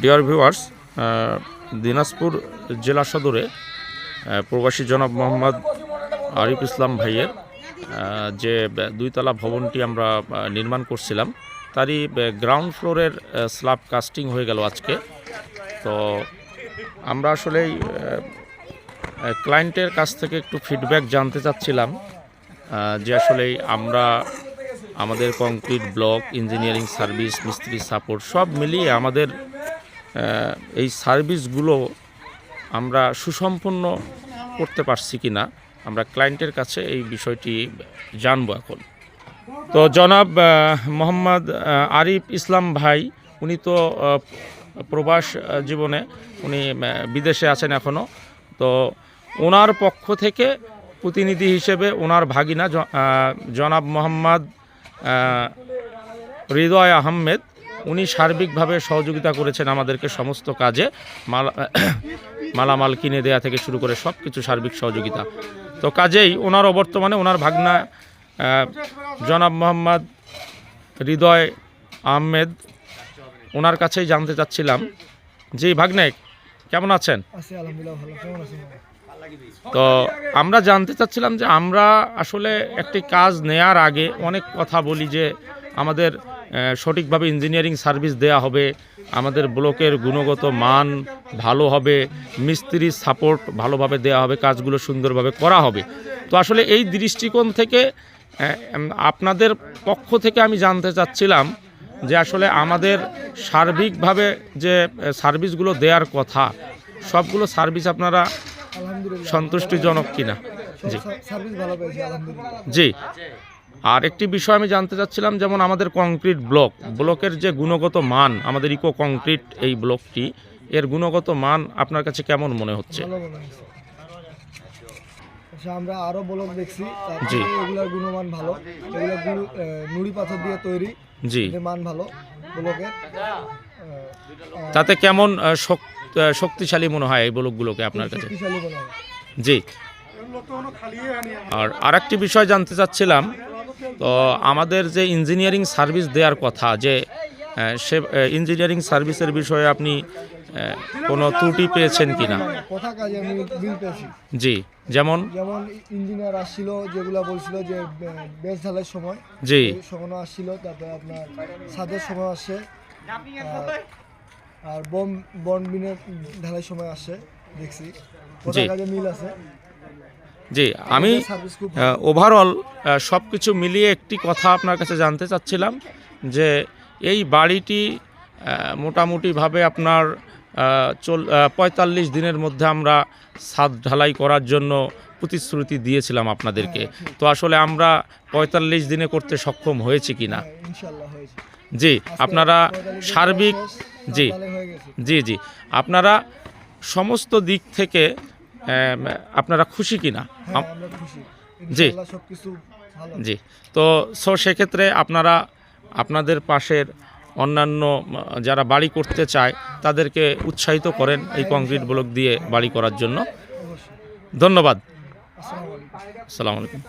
Dear viewers Dinajpur জেলা সদরে প্রবাসী জনাব মোহাম্মদ আরিফ ইসলাম ভাইয়ের যে দুইতলা ভবনটি আমরা নির্মাণ করছিলাম, তারই গ্রাউন্ড ফ্লোরের স্ল্যাব কাস্টিং হয়ে গেল আজকে। তো আমরা আসলেই ক্লায়েন্টের কাছ থেকে একটু ফিডব্যাক জানতে চাচ্ছিলাম যে আসলেই আমরা আমাদের কংক্রিট ব্লক ইঞ্জিনিয়ারিং সার্ভিস মিস্ত্রি সাপোর্ট সব মিলিয়ে আমাদের এই সার্ভিসগুলো আমরা সুসম্পন্ন করতে পারছি কি না আমরা ক্লায়েন্টের কাছে এই বিষয়টি জানব এখন। তো জনাব মোহাম্মদ আরিফ ইসলাম ভাই, উনি তো প্রবাস জীবনে উনি বিদেশে আছেন এখনও তো ওনার পক্ষ থেকে প্রতিনিধি হিসেবে ওনার ভাগিনা জনাব মোহাম্মদ হৃদয় আহমেদ সার্বিকভাবে সহযোগিতা করেছেন আমাদেরকে সমস্ত কাজে। মাল মালামাল কিনে দেয়া থেকে শুরু করে সব কিছু সার্বিক সহযোগিতা। তো কাজেই ওনার অবর্তমানে ওনার ভাগনা জনাব মোহাম্মদ হৃদয় আহমেদ ওনার কাছেই জানতে চাচ্ছিলাম জি ভাগ্নে কেমন আছেন? তো আমরা জানতে চাচ্ছিলাম যে আমরা আসলে একটি কাজ নেয়ার আগে অনেক কথা বলি যে আমাদের সঠিকভাবে ইঞ্জিনিয়ারিং সার্ভিস দেয়া হবে। আমাদের ব্লকের গুণগত মান ভালো হবে মিস্ত্রি সাপোর্ট ভালোভাবে দেয়া হবে কাজগুলো সুন্দরভাবে করা হবে। তো আসলে এই দৃষ্টিকোণ থেকে আপনাদের পক্ষ থেকে আমি জানতে চাচ্ছিলাম যে আসলে আমাদের সার্বিকভাবে যে সার্ভিসগুলো দেওয়ার কথা সবগুলো সার্ভিস আপনারা সন্তুষ্টিজনক কিনা? জি। জি। আর একটি বিষয় আমি জানতে চাচ্ছিলাম যেমন আমাদের কংক্রিট ব্লক। ব্লকের যে গুণগত মান আমাদের ইকো কংক্রিট এই ব্লকটি এর গুণগত মান আপনার কাছে কেমন মনে হচ্ছে? আচ্ছা আমরা আরও ব্লক দেখছি। জি। এগুলার গুণমান ভালো। এগুলো নুড়ি পাথর দিয়ে তৈরি। জি। মান ভালো ব্লকের। তাতে কেমন শক্তিশালী মনে হয় এই ব্লকগুলোকে আপনার কাছে? শক্তিশালী মনে হয়। জি। আর আরেকটি বিষয় জানতে চাচ্ছিলাম তো আমাদের যে ইঞ্জিনিয়ারিং সার্ভিস দেওয়ার কথা যে সে ইঞ্জিনিয়ারিং সার্ভিসের বিষয়ে আপনি কোনো ত্রুটি পেয়েছেন কিনা? কথা কাজে আমি বিল পেয়েছি। জি যেমন? যেমন ইঞ্জিনিয়ার আসছিল যেগুলা বলছিল যে বেশ ঢালের সময়। জি। এই সময়ও আসছিল তারপরে আপনার ছাদের সময় আসে। আর- বম বন বিনের ঢালাই সময় আসে দেখছি। কাজে মিল আছে? জি আমি ওভারঅল সব কিছু মিলিয়ে একটি কথা আপনার কাছে জানতে চাচ্ছিলাম যে এই বাড়িটি মোটামুটিভাবে আপনার চল পঁয়তাল্লিশ দিনের মধ্যে আমরা ছাদ ঢালাই করার জন্য প্রতিশ্রুতি দিয়েছিলাম আপনাদেরকে। তো আসলে আমরা পঁয়তাল্লিশ দিনে করতে সক্ষম হয়েছি কি না হ্যাঁ, জি আপনারা সার্বিক জি হয়ে জি জি। আপনারা সমস্ত দিক থেকে আপনারা খুশি কিনা? না জি। জি। তো সো সেক্ষেত্রে আপনারা আপনাদের পাশের অন্যান্য যারা বাড়ি করতে চায় তাদেরকে উৎসাহিত করেন এই কংক্রিট ব্লক দিয়ে বাড়ি করার জন্য। ধন্যবাদ। আসসালামু আলাইকুম।